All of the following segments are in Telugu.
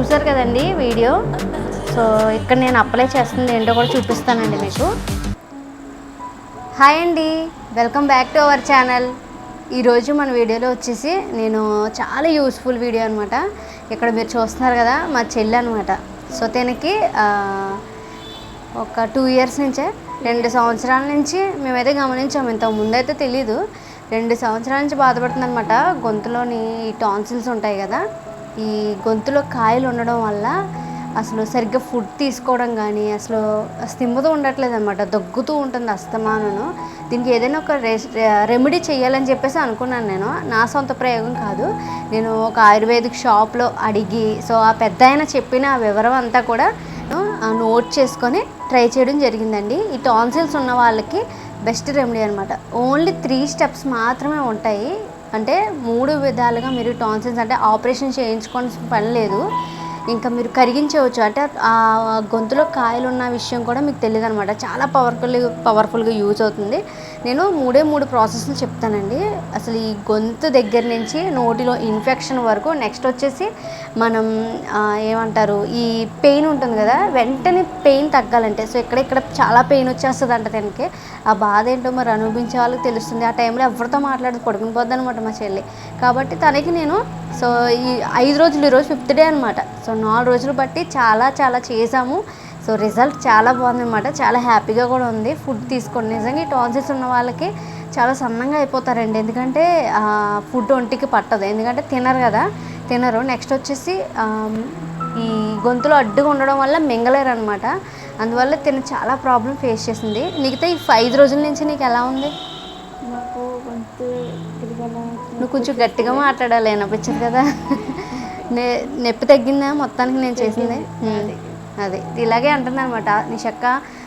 అండి వీడియో? సో ఇక్కడ నేను అప్లై చేస్తుంది ఏంటో కూడా చూపిస్తానండి మీకు. హాయ్ అండి. Welcome back to our channel. ఈరోజు మన వీడియోలో వచ్చేసి నేను చాలా యూస్ఫుల్ వీడియో అనమాట ఇక్కడ మీరు చూస్తున్నారు కదా మా చెల్లి అనమాట సో తనకి ఒక టూ ఇయర్స్ నుంచే రెండు సంవత్సరాల నుంచి మేమైతే గమనించాము ఇంతకు ముందైతే తెలీదు. రెండు సంవత్సరాల నుంచి బాధపడుతుందనమాట గొంతులోని ఈ టాన్సిల్స్ ఉంటాయి కదా. ఈ గొంతులో కాయలు ఉండడం వల్ల అసలు సరిగ్గా ఫుడ్ తీసుకోవడం కానీ అసలు స్థిమ్మతో ఉండట్లేదు అనమాట దగ్గుతూ ఉంటుంది అస్తమానను దీనికి ఏదైనా ఒక రెమెడీ చేయాలని చెప్పేసి అనుకున్నాను నేను. నా సొంత ప్రయోగం కాదు. నేను ఒక ఆయుర్వేదిక్ షాప్లో అడిగి సో ఆ పెద్ద ఆయన చెప్పిన ఆ వివరం అంతా కూడా నోట్ చేసుకొని ట్రై చేయడం జరిగిందండి. ఈ టాన్సిల్స్ ఉన్న వాళ్ళకి బెస్ట్ రెమెడీ అనమాట ఓన్లీ త్రీ స్టెప్స్ మాత్రమే ఉంటాయి. అంటే మూడు విధాలుగా మీరు టాన్సిల్స్ అంటే ఆపరేషన్ చేయించుకోవాల్సిన పని లేదు. ఇంకా మీరు కరిగించవచ్చు. అంటే ఆ గొంతులో కాయలు ఉన్న విషయం కూడా మీకు తెలియదు అనమాట చాలా పవర్ఫుల్ పవర్ఫుల్గా యూజ్ అవుతుంది. నేను మూడే మూడు ప్రాసెస్లు చెప్తానండి. అసలు ఈ గొంతు దగ్గర నుంచి నోటిలో ఇన్ఫెక్షన్ వరకు నెక్స్ట్ వచ్చేసి మనం ఏమంటారు ఈ పెయిన్ ఉంటుంది కదా వెంటనే పెయిన్ తగ్గాలంటే సో ఇక్కడ ఇక్కడ చాలా పెయిన్ వచ్చేస్తుంది అంట తనకి. ఆ బాధ ఏంటో మరి అనుభవించే వాళ్ళకి తెలుస్తుంది. ఆ టైంలో ఎవరితో మాట్లాడి పడుకుని పోద్ది అనమాట మా చెల్లి. కాబట్టి తనకి నేను సో ఈ ఐదు రోజులు ఈరోజు ఫిఫ్త్ డే అనమాట సో నాలుగు రోజులు బట్టి చాలా చాలా చేసాము సో రిజల్ట్ చాలా బాగుందన్నమాట. చాలా హ్యాపీగా కూడా ఉంది. ఫుడ్ తీసుకోండి. నిజంగా ఈ టాన్సిల్స్ ఉన్న వాళ్ళకి చాలా సన్నంగా అయిపోతారండి. ఎందుకంటే ఫుడ్ ఒంటికి పట్టదు. ఎందుకంటే తినరు కదా. తినరు. నెక్స్ట్ వచ్చేసి ఈ గొంతులో అడ్డుగా ఉండడం వల్ల మింగలేరు అనమాట అందువల్ల తిన చాలా ప్రాబ్లం ఫేస్ చేసింది. మిగతా ఈ ఐదు రోజుల నుంచి నీకు ఎలా ఉంది? నువ్వు కొంచెం గట్టిగా మాట్లాడాలి. అనిపించదు కదా. నే నొప్పి తగ్గిందా? మొత్తానికి నేను చేసింది. అది. ఇలాగే అంటుంది అనమాట నిషక్క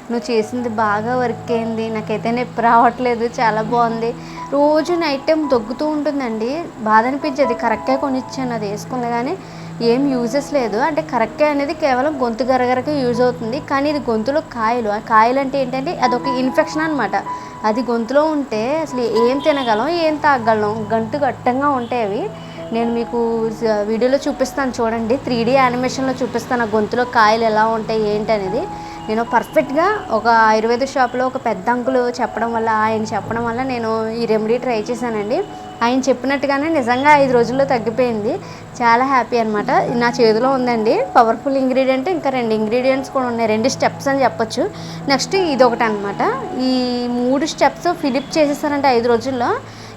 నువ్వు చేసింది బాగా వర్క్ అయింది నాకైతే నొప్పి రావట్లేదు చాలా బాగుంది. రోజు నైట్ టైం దగ్గుతూ ఉంటుందండి. బాధ అనిపించేది కరెక్ట్గా కొనిచ్చాను అది వేసుకుంది కానీ ఏం యూజెస్ లేదు. అంటే కరెక్ట్గా అనేది కేవలం గొంతు గరగరకే యూజ్ అవుతుంది. కానీ ఇది గొంతులో కాయలు ఆ కాయలు అంటే ఏంటంటే అదొక ఇన్ఫెక్షన్ అనమాట అది గొంతులో ఉంటే అసలు ఏం తినగలం ఏం తాగగలం గంటు గట్టంగా ఉంటాయి అవి నేను మీకు వీడియోలో చూపిస్తాను చూడండి. త్రీ డీ యానిమేషన్లో చూపిస్తాను. ఆ గొంతులో కాయలు ఎలా ఉంటాయి ఏంటి అనేది. నేను పర్ఫెక్ట్గా ఒక ఆయుర్వేద షాప్లో ఒక పెద్ద అంకులు చెప్పడం వల్ల ఆయన చెప్పడం వల్ల నేను ఈ రెమెడీ ట్రై చేశానండి. ఆయన చెప్పినట్టుగానే నిజంగా ఐదు రోజుల్లో తగ్గిపోయింది. చాలా హ్యాపీ అనమాట నా చేతిలో ఉందండి. పవర్ఫుల్ ఇంగ్రీడియంట్ ఇంకా రెండు ఇంగ్రీడియంట్స్ కూడా ఉన్నాయి. రెండు స్టెప్స్ అని చెప్పొచ్చు. నెక్స్ట్ ఇది ఒకటి అనమాట ఈ మూడు స్టెప్స్ ఫిలిప్ చేసేసారంటే ఐదు రోజుల్లో.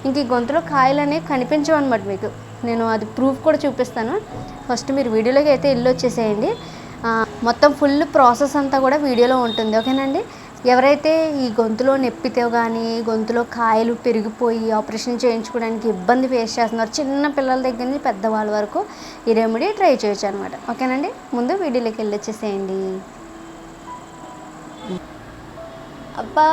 ఇంక ఈ గొంతులో కాయలు అనేవి కనిపించవు అనమాట మీకు. నేను అది ప్రూఫ్ కూడా చూపిస్తాను. ఫస్ట్ మీరు వీడియోలోకి అయితే ఇల్లు వచ్చేసేయండి. మొత్తం ఫుల్ ప్రాసెస్ అంతా కూడా వీడియోలో ఉంటుంది. ఓకేనండి ఎవరైతే ఈ గొంతులో నొప్పితో కానీ గొంతులో కాయలు పెరిగిపోయి ఆపరేషన్ చేయించుకోవడానికి ఇబ్బంది ఫేస్ చేస్తున్నారు చిన్న పిల్లల దగ్గర నుంచి పెద్దవాళ్ళ వరకు ఈ రెమెడీ ట్రై చేయొచ్చు అనమాట ఓకేనండి ముందు వీడియోలోకి వెళ్ళి వచ్చేసేయండి. అబ్బా!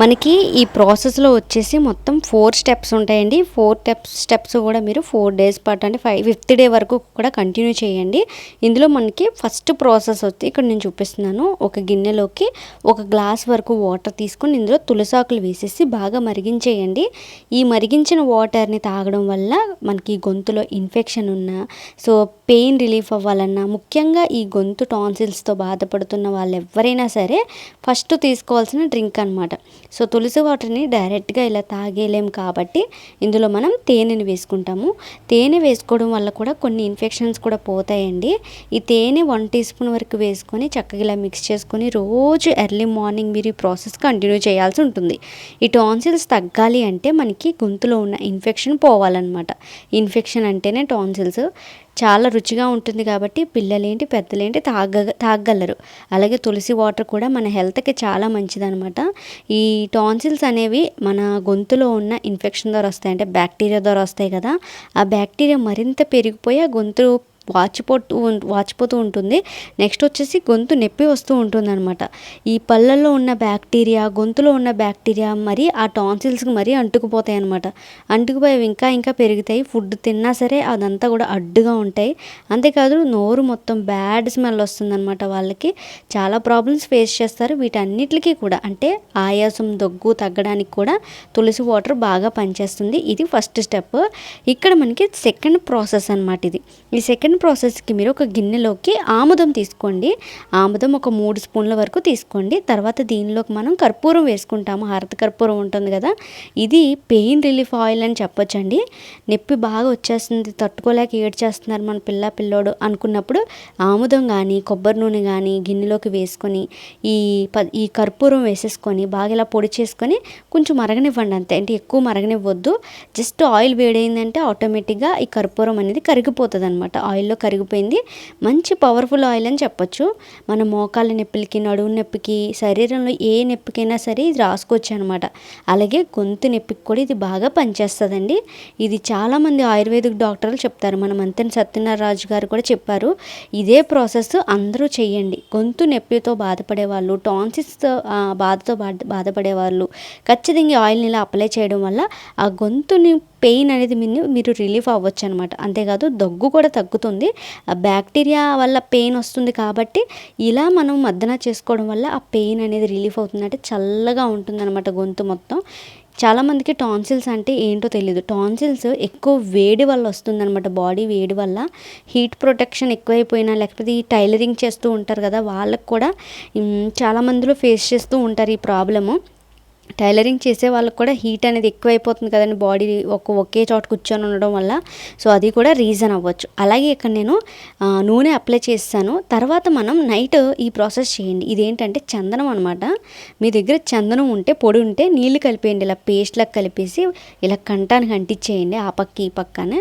మనకి ఈ ప్రాసెస్లో వచ్చేసి మొత్తం ఫోర్ స్టెప్స్ ఉంటాయండి. ఫోర్ స్టెప్స్ స్టెప్స్ కూడా మీరు ఫోర్ డేస్ పాటు అంటే ఫైవ్ ఫిఫ్త్ డే వరకు కూడా కంటిన్యూ చేయండి. ఇందులో మనకి ఫస్ట్ ప్రాసెస్ వచ్చి ఇక్కడ నేను చూపిస్తున్నాను. ఒక గిన్నెలోకి ఒక గ్లాస్ వరకు వాటర్ తీసుకొని ఇందులో తులసాకులు వేసేసి బాగా మరిగించేయండి. ఈ మరిగించిన వాటర్ని తాగడం వల్ల మనకి గొంతులో ఇన్ఫెక్షన్ ఉన్నా సో పెయిన్ రిలీఫ్ అవ్వాలన్నా ముఖ్యంగా ఈ గొంతు టాన్సిల్స్తో బాధపడుతున్న వాళ్ళు ఎవరైనా సరే ఫస్ట్ తీసుకోవాల్సిన డ్రింక్ అనమాట సో తులసి వాటర్ని డైరెక్ట్గా ఇలా తాగేలేం కాబట్టి ఇందులో మనం తేనెని వేసుకుంటాము. తేనె వేసుకోవడం వల్ల కూడా కొన్ని ఇన్ఫెక్షన్స్ కూడా పోతాయండి. ఈ తేనె వన్ టీ స్పూన్ వరకు వేసుకొని చక్కగా ఇలా మిక్స్ చేసుకొని రోజు ఎర్లీ మార్నింగ్ మీరు ఈ ప్రాసెస్ కంటిన్యూ చేయాల్సి ఉంటుంది. ఈ టాన్సిల్స్ తగ్గాలి అంటే మనకి గొంతులో ఉన్న ఇన్ఫెక్షన్ పోవాలన్నమాట. ఇన్ఫెక్షన్ అంటేనే టాన్సిల్స్. చాలా రుచిగా ఉంటుంది కాబట్టి పిల్లలేంటి పెద్దలేంటి తాగ తాగగలరు. అలాగే తులసి వాటర్ కూడా మన హెల్త్కి చాలా మంచిదనమాట. ఈ టాన్సిల్స్ అనేవి మన గొంతులో ఉన్న ఇన్ఫెక్షన్ ద్వారా వస్తాయి. అంటే బ్యాక్టీరియా ద్వారా వస్తాయి కదా. ఆ బ్యాక్టీరియా మరింత పెరిగిపోయి ఆ గొంతు వాచిపోతూ వాచిపోతూ ఉంటుంది. నెక్స్ట్ వచ్చేసి గొంతు నొప్పి వస్తూ ఉంటుంది అనమాట ఈ పళ్ళల్లో ఉన్న బ్యాక్టీరియా గొంతులో ఉన్న బ్యాక్టీరియా మరి ఆ టాన్సిల్స్కి మరీ అంటుకుపోతాయి అనమాట అంటుకుపోయి ఇంకా ఇంకా పెరుగుతాయి. ఫుడ్ తిన్నా సరే అదంతా కూడా అడ్డుగా ఉంటాయి. అంతేకాదు నోరు మొత్తం బ్యాడ్ స్మెల్ వస్తుందన్నమాట వాళ్ళకి. చాలా ప్రాబ్లమ్స్ ఫేస్ చేస్తారు. వీటన్నిటికీ కూడా అంటే ఆయాసం దగ్గు తగ్గడానికి కూడా తులసి వాటర్ బాగా పనిచేస్తుంది. ఇది ఫస్ట్ స్టెప్. ఇక్కడ మనకి సెకండ్ ప్రాసెస్ అనమాట ఇది. ఈ సెకండ్ ప్రాసెస్కి మీరు ఒక గిన్నెలోకి ఆముదం తీసుకోండి. ఆముదం ఒక మూడు స్పూన్ల వరకు తీసుకోండి. తర్వాత దీనిలోకి మనం కర్పూరం వేసుకుంటాము. హారత కర్పూరం ఉంటుంది కదా? ఇది పెయిన్ రిలీఫ్ ఆయిల్ అని చెప్పొచ్చండి. నొప్పి బాగా వచ్చేస్తుంది. తట్టుకోలేక ఏడ్చేస్తున్నారు మన పిల్ల పిల్లోడు అనుకున్నప్పుడు ఆముదం కానీ కొబ్బరి నూనె కానీ గిన్నెలోకి వేసుకొని ఈ ప ఈ కర్పూరం వేసేసుకొని బాగా ఇలా పొడి చేసుకొని కొంచెం మరగనివ్వండి అంతే. అంటే ఎక్కువ మరగనివ్వద్దు. జస్ట్ ఆయిల్ వేడైందంటే ఆటోమేటిక్గా ఈ కర్పూరం అనేది కరిగిపోతుంది అనమాట ఆయిల్లో కరిగిపోయింది. మంచి పవర్ఫుల్ ఆయిల్ అని చెప్పొచ్చు. మన మోకాళ్ళ నొప్పులకి నడుము నొప్పికి శరీరంలో ఏ నొప్పికైనా సరే ఇది రాసుకోవచ్చు అనమాట అలాగే గొంతు నొప్పికి కూడా ఇది బాగా పనిచేస్తుందండి. ఇది చాలామంది ఆయుర్వేదిక్ డాక్టర్లు చెప్తారు. మన మంతెన సత్యనారాయణ గారు కూడా చెప్పారు. ఇదే ప్రాసెస్ అందరూ చేయండి గొంతు నొప్పితో బాధపడే వాళ్ళు టాన్సిస్తో బాధతో బాధ బాధపడే వాళ్ళు ఖచ్చితంగా ఆయిల్ని ఇలా అప్లై చేయడం వల్ల ఆ గొంతుని పెయిన్ అనేది మీరు మీరు రిలీఫ్ అవ్వచ్చు అనమాట అంతేకాదు దగ్గు కూడా తగ్గుతుంది. ఆ బ్యాక్టీరియా వల్ల పెయిన్ వస్తుంది కాబట్టి ఇలా మనం మద్దన చేసుకోవడం వల్ల ఆ పెయిన్ అనేది రిలీఫ్ అవుతుంది అంటే చల్లగా ఉంటుంది అనమాట గొంతు మొత్తం. చాలామందికి టాన్సిల్స్ అంటే ఏంటో తెలియదు టాన్సిల్స్ ఎక్కువ వేడి వల్ల వస్తుందన్నమాట. బాడీ వేడి వల్ల హీట్ ప్రొటెక్షన్ ఎక్కువైపోయినా లేకపోతే ఈ టైలరింగ్ చేస్తూ ఉంటారు కదా వాళ్ళకు కూడా చాలామందిలో చాలా మందిలో ఫేస్ చేస్తూ ఉంటారు ఈ ప్రాబ్లము. టైలరింగ్ చేసే వాళ్ళకి కూడా హీట్ అనేది ఎక్కువైపోతుంది కదండి. బాడీ ఒక ఒకే చోట కూర్చొని ఉండడం వల్ల. సో అది కూడా రీజన్ అవ్వచ్చు. అలాగే ఇక్కడ నేను నూనె అప్లై చేస్తాను. తర్వాత మనం నైట్ ఈ ప్రాసెస్ చేయండి. ఇదేంటంటే చందనం అనమాట మీ దగ్గర చందనం ఉంటే పొడి ఉంటే నీళ్ళు కలిపేయండి. ఇలా పేస్ట్లకు కలిపేసి ఇలా కంటానికి అంటించేయండి. ఆ పక్క ఈ పక్కన.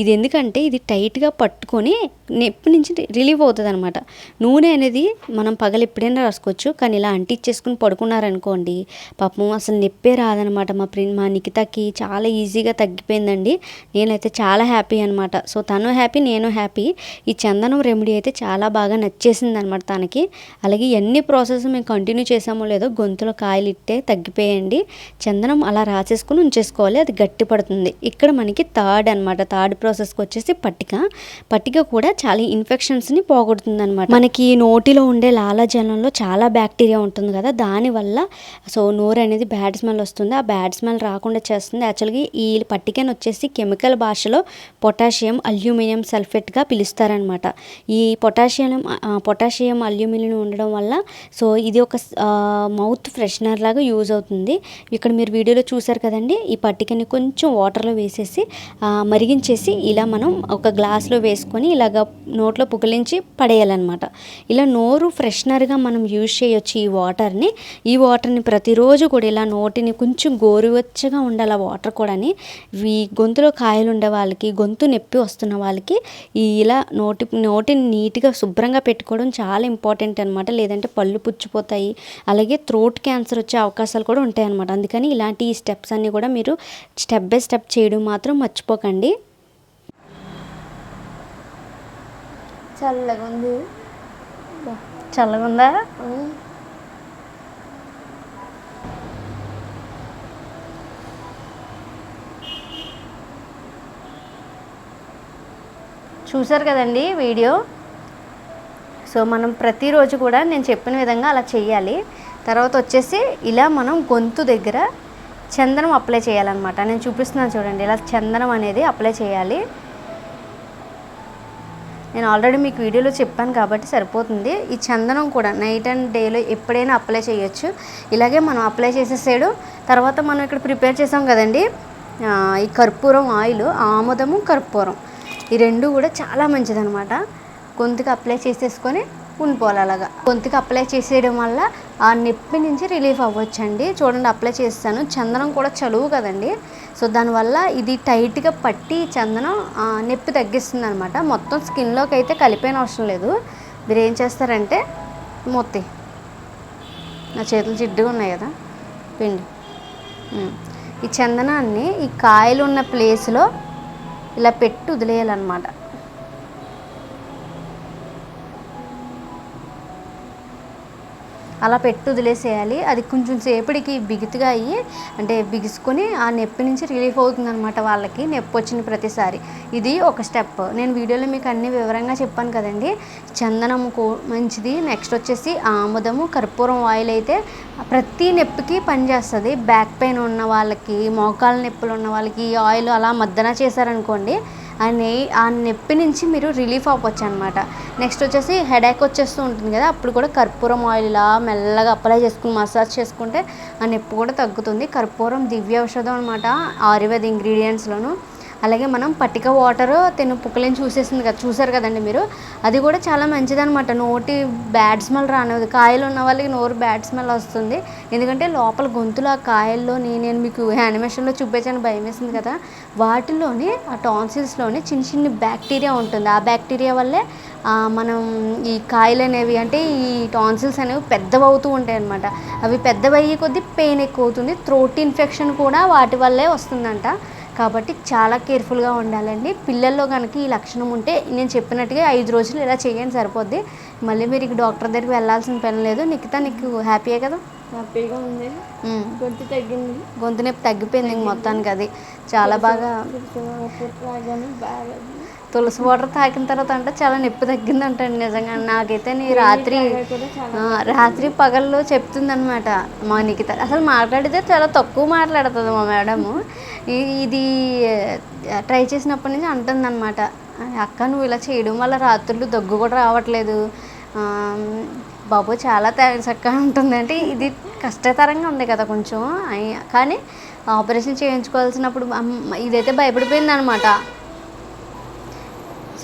ఇది ఎందుకంటే ఇది టైట్గా పట్టుకొని నొప్పి నుంచి రిలీవ్ అవుతుంది అనమాట నూనె అనేది మనం పగలు ఎప్పుడైనా రాసుకోవచ్చు కానీ ఇలా అంటించేసుకుని పడుకున్నారనుకోండి పాపం అసలు నొప్పే రాదనమాట మా ప్రిన్ మా నిఖితకి చాలా ఈజీగా తగ్గిపోయిందండి. నేనైతే చాలా హ్యాపీ అనమాట సో తను హ్యాపీ నేను హ్యాపీ. ఈ చందనం రెమెడీ అయితే చాలా బాగా నచ్చేసింది అనమాట తనకి. అలాగే ఎన్ని ప్రాసెస్ మేము కంటిన్యూ చేసామో లేదో గొంతులో కాయలు ఇట్టే తగ్గిపోయండి. చందనం అలా రాసేసుకుని ఉంచేసుకోవాలి అది గట్టి పడుతుంది ఇక్కడ మనకి థర్డ్ అనమాట థర్డ్ ప్రాసెస్కి వచ్చేసి పట్టిక. పట్టిక కూడా చాలా ఇన్ఫెక్షన్స్ని పోగొడుతుంది అనమాట మనకి నోటిలో ఉండే లాలాజలంలో చాలా బ్యాక్టీరియా ఉంటుంది కదా దానివల్ల సో నోరు అనేది బ్యాడ్ స్మెల్ వస్తుంది. ఆ బ్యాడ్ స్మెల్ రాకుండా చేస్తుంది. యాక్చువల్గా ఈ పట్టికను వచ్చేసి కెమికల్ భాషలో పొటాషియం అల్యూమినియం సల్ఫేట్గా పిలుస్తారనమాట ఈ పొటాషియం పొటాషియం అల్యూమినియం ఉండడం వల్ల సో ఇది ఒక మౌత్ ఫ్రెషనర్ లాగా యూజ్ అవుతుంది. ఇక్కడ మీరు వీడియోలో చూసారు కదండి ఈ పట్టికని కొంచెం వాటర్లో వేసేసి మరిగించేసి ఇలా మనం ఒక గ్లాస్లో వేసుకొని ఇలాగ నోట్లో పుకిలించి పడేయాలన్నమాట. ఇలా నోరు ఫ్రెషనర్గా మనం యూజ్ చేయొచ్చు ఈ వాటర్ని. ఈ వాటర్ని ప్రతిరోజు కూడా ఇలా నోటిని కొంచెం గోరువెచ్చగా ఉండాలి ఆ వాటర్ కూడాని. ఈ గొంతులో కాయలు ఉండే వాళ్ళకి గొంతు నొప్పి వస్తున్న వాళ్ళకి ఈ ఇలా నోటి నోటిని నీట్గా శుభ్రంగా పెట్టుకోవడం చాలా ఇంపార్టెంట్ అనమాట లేదంటే పళ్ళు పుచ్చిపోతాయి. అలాగే థ్రోట్ క్యాన్సర్ వచ్చే అవకాశాలు కూడా ఉంటాయి అనమాట అందుకని ఇలాంటి ఈ స్టెప్స్ అన్నీ కూడా మీరు స్టెప్ బై స్టెప్ చేయడం మాత్రం మర్చిపోకండి. చల్లగా ఉంది. చల్లగా ఉందా. చూసారు కదండి వీడియో? సో మనం ప్రతిరోజు కూడా నేను చెప్పిన విధంగా అలా చేయాలి తర్వాత వచ్చేసి ఇలా మనం గొంతు దగ్గర చందనం అప్లై చేయాలన్నమాట. నేను చూపిస్తున్నాను చూడండి ఇలా చందనం అనేది అప్లై చేయాలి. నేను ఆల్రెడీ మీకు వీడియోలో చెప్పాను కాబట్టి సరిపోతుంది. ఈ చందనం కూడా నైట్ అండ్ డేలో ఎప్పుడైనా అప్లై చేయొచ్చు. ఇలాగే మనం అప్లై చేసేసాడు తర్వాత మనం ఇక్కడ ప్రిపేర్ చేసాం కదండి ఈ కర్పూరం ఆయిల్ ఆముదము కర్పూరం. ఈ రెండు కూడా చాలా మంచిదనమాట గొంతుకు అప్లై చేసేసుకొని ఉండిపోవాలి అలాగా గొంతుకి అప్లై చేసేయడం వల్ల ఆ నొప్పి నుంచి రిలీఫ్ అవ్వచ్చండి. చూడండి అప్లై చేస్తాను. చందనం కూడా చలువు కదండి. సో దానివల్ల ఇది టైట్గా పట్టి చందనం ఆ, నొప్పి తగ్గిస్తుంది అనమాట మొత్తం స్కిన్లోకి అయితే కలిపేన అవసరం లేదు. మీరు ఏం చేస్తారంటే మొత్తి నా చేతులు జిడ్డుగా ఉన్నాయి కదా పిండి. ఈ చందనాన్ని ఈ కాయలు ఉన్న ప్లేస్లో ఇలా పెట్టి వదిలేయాలన్నమాట. అలా పెట్టి వదిలేసేయాలి. అది కొంచెం సేపటికి బిగుతుగా అయ్యి అంటే బిగుసుకొని ఆ నొప్పి నుంచి రిలీఫ్ అవుతుంది అనమాట వాళ్ళకి నొప్పి వచ్చిన ప్రతిసారి. ఇది ఒక స్టెప్. నేను వీడియోలో మీకు అన్ని వివరంగా చెప్పాను కదండి. చందనము కో మంచిది. నెక్స్ట్ వచ్చేసి ఆముదము కర్పూరం ఆయిల్ అయితే ప్రతి నొప్పికి పనిచేస్తుంది బ్యాక్ పెయిన్ ఉన్న వాళ్ళకి మోకాళ్ళ నొప్పులు ఉన్న వాళ్ళకి ఈ ఆయిల్ అలా మద్దన చేశారనుకోండి ఆ నెయ్యి ఆ నొప్పి నుంచి మీరు రిలీఫ్ అవ్వచ్చు అనమాట నెక్స్ట్ వచ్చేసి హెడేక్ వచ్చేస్తూ ఉంటుంది కదా అప్పుడు కూడా కర్పూరం ఆయిల్ ఇలా మెల్లగా అప్లై చేసుకుని మసాజ్ చేసుకుంటే ఆ నొప్పి కూడా తగ్గుతుంది. కర్పూరం దివ్య ఔషధం అనమాట ఆయుర్వేద ఇంగ్రీడియంట్స్లోను. అలాగే మనం పట్టిక వాటర్ తిను పుక్కలేని చూసేసింది కదా చూసారు కదండి మీరు? అది కూడా చాలా మంచిదనమాట నోటి బ్యాడ్ స్మెల్ రానివ్వదు. కాయలు ఉన్న వాళ్ళకి నోరు బ్యాడ్ స్మెల్ వస్తుంది. ఎందుకంటే లోపల గొంతులో ఆ కాయల్లో నేను మీకు యానిమేషన్లో చూపించాను భయం వేసింది కదా. వాటిలోని ఆ టాన్సిల్స్లోని చిన్న చిన్న బ్యాక్టీరియా ఉంటుంది. ఆ బ్యాక్టీరియా వల్లే మనం ఈ కాయలు అనేవి అంటే ఈ టాన్సిల్స్ అనేవి పెద్దవి అవుతూ ఉంటాయి అన్నమాట అవి పెద్దవయ్యే కొద్దీ పెయిన్ ఎక్కువ అవుతుంది థ్రోట్ ఇన్ఫెక్షన్ కూడా వాటి వల్లే వస్తుందంట. కాబట్టి చాలా కేర్ఫుల్గా ఉండాలండి. పిల్లల్లో కనుక ఈ లక్షణం ఉంటే నేను చెప్పినట్టుగా ఐదు రోజులు ఇలా చేయండి సరిపోద్ది. మళ్ళీ మీరు ఇక డాక్టర్ దగ్గరికి వెళ్ళాల్సిన పని లేదు. నిఖిత నీకు హ్యాపీయే కదా? హ్యాపీగా ఉంది. గొంతు తగ్గింది. గొంతు నొప్పి తగ్గిపోయింది ఇంక మొత్తానికి అది. చాలా బాగా తులసి వాటర్ తాకిన తర్వాత అంటే చాలా నొప్పి తగ్గింది అంటండి నిజంగా. నాకైతే నీ రాత్రి రాత్రి పగల్లో చెప్తుందనమాట మా నిఖిత అసలు మాట్లాడితే చాలా తక్కువ మాట్లాడుతుంది మా మేడము. ఇది ట్రై చేసినప్పటి నుంచి అంటుందన్నమాట. అక్క నువ్వు ఇలా చేయడం వల్ల రాత్రులు దగ్గు కూడా రావట్లేదు. బాబు చాలా చక్కగా ఉంటుంది అంటే ఇది కష్టతరంగా ఉంది కదా కొంచెం. కానీ ఆపరేషన్ చేయించుకోవాల్సినప్పుడు ఇదైతే భయపడిపోయింది అనమాట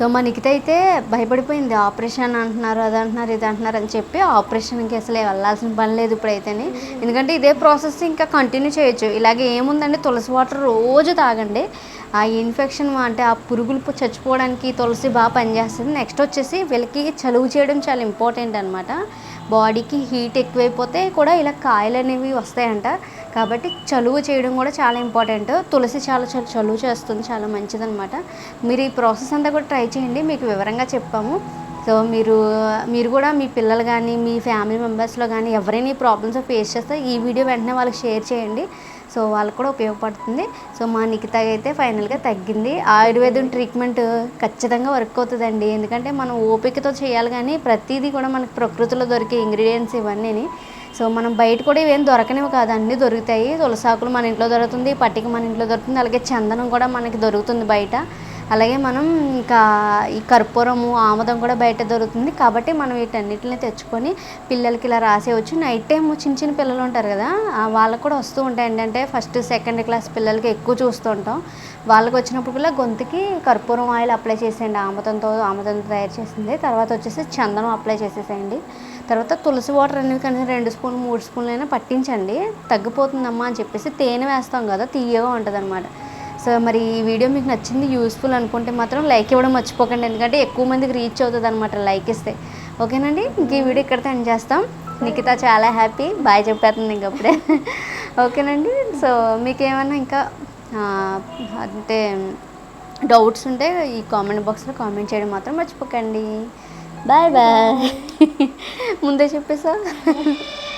సో మా నిఖిత అయితే భయపడిపోయింది. ఆపరేషన్ అంటున్నారు అది అంటున్నారు ఇది అంటున్నారు అని చెప్పి ఆపరేషన్కి అసలు వెళ్ళాల్సిన పని లేదు ఇప్పుడైతేనే. ఎందుకంటే ఇదే ప్రాసెస్ ఇంకా కంటిన్యూ చేయొచ్చు. ఇలాగే ఏముందండి తులసి వాటర్ రోజు తాగండి. ఆ ఇన్ఫెక్షన్ అంటే ఆ పురుగులు చచ్చిపోవడానికి తులసి బాగా పనిచేస్తుంది. నెక్స్ట్ వచ్చేసి వీళ్ళకి చలువ చేయడం చాలా ఇంపార్టెంట్ అనమాట బాడీకి హీట్ ఎక్కువైపోతే కూడా ఇలా కాయలు అనేవి వస్తాయంట. కాబట్టి చలువ చేయడం కూడా చాలా ఇంపార్టెంట్ తులసి చాలా చాలా చలువ చేస్తుంది చాలా మంచిదనమాట మీరు ఈ ప్రాసెస్ అంతా కూడా ట్రై చేయండి. మీకు వివరంగా చెప్పాము. సో మీరు మీరు కూడా మీ పిల్లలు కానీ మీ ఫ్యామిలీ మెంబర్స్లో కానీ ఎవరైనా ఈ ప్రాబ్లమ్స్ ఫేస్ చేస్తే ఈ వీడియో వెంటనే వాళ్ళకి షేర్ చేయండి. సో వాళ్ళకు కూడా ఉపయోగపడుతుంది. సో మా నిఖిత అయితే ఫైనల్గా తగ్గింది. ఆయుర్వేదం ట్రీట్మెంట్ ఖచ్చితంగా వర్క్ అవుతుందండి. ఎందుకంటే మనం ఓపికతో చేయాలి కానీ ప్రతిదీ కూడా మనకి ప్రకృతిలో దొరికే ఇంగ్రీడియంట్స్ ఇవన్నీ సో మనం బయట కూడా ఇవేం దొరకనివి కాదు. అన్నీ దొరుకుతాయి. తులసాకులు మన ఇంట్లో దొరుకుతుంది పట్టిక మన ఇంట్లో దొరుకుతుంది. అలాగే చందనం కూడా మనకి దొరుకుతుంది బయట. అలాగే మనం ఇంకా ఈ కర్పూరము ఆముదం కూడా బయట దొరుకుతుంది. కాబట్టి మనం వీటన్నిటిని తెచ్చుకొని పిల్లలకి ఇలా రాసేయచ్చు. నైట్ టైం చిన్న చిన్న పిల్లలు ఉంటారు కదా వాళ్ళకు కూడా వస్తూ ఉంటాయి. ఏంటంటే ఫస్ట్ సెకండ్ క్లాస్ పిల్లలకి ఎక్కువ చూస్తూ ఉంటాం. వాళ్ళకి వచ్చినప్పుడు కూడా గొంతుకి కర్పూరం ఆయిల్ అప్లై చేసేయండి. ఆముదంతో ఆముదంతో తయారు చేసింది. తర్వాత వచ్చేసి చందనం అప్లై చేసేసేయండి. తర్వాత తులసి వాటర్ అనేవి కనీసం రెండు స్పూన్ మూడు స్పూన్లు అయినా పట్టించండి. తగ్గిపోతుందమ్మా అని చెప్పేసి తేనె వేస్తాం కదా తీయగా ఉంటుంది సో మరి ఈ వీడియో మీకు నచ్చింది యూస్ఫుల్ అనుకుంటే మాత్రం లైక్ ఇవ్వడం మర్చిపోకండి. ఎందుకంటే ఎక్కువ మందికి రీచ్ అవుతుంది అనమాట లైక్ ఇస్తే. ఓకేనండి? ఇంక ఈ వీడియో ఇక్కడితో ఎండ్ చేస్తాం. నిఖిత చాలా హ్యాపీ బాయ్ చెప్పేస్తుంది ఇంకప్పుడే ఓకేనండి? సో మీకు ఏమైనా ఇంకా అంటే డౌట్స్ ఉంటే ఈ కామెంట్ బాక్స్లో కామెంట్ చేయడం మాత్రం మర్చిపోకండి. బాయ్ బాయ్ ముందే చెప్పేసా?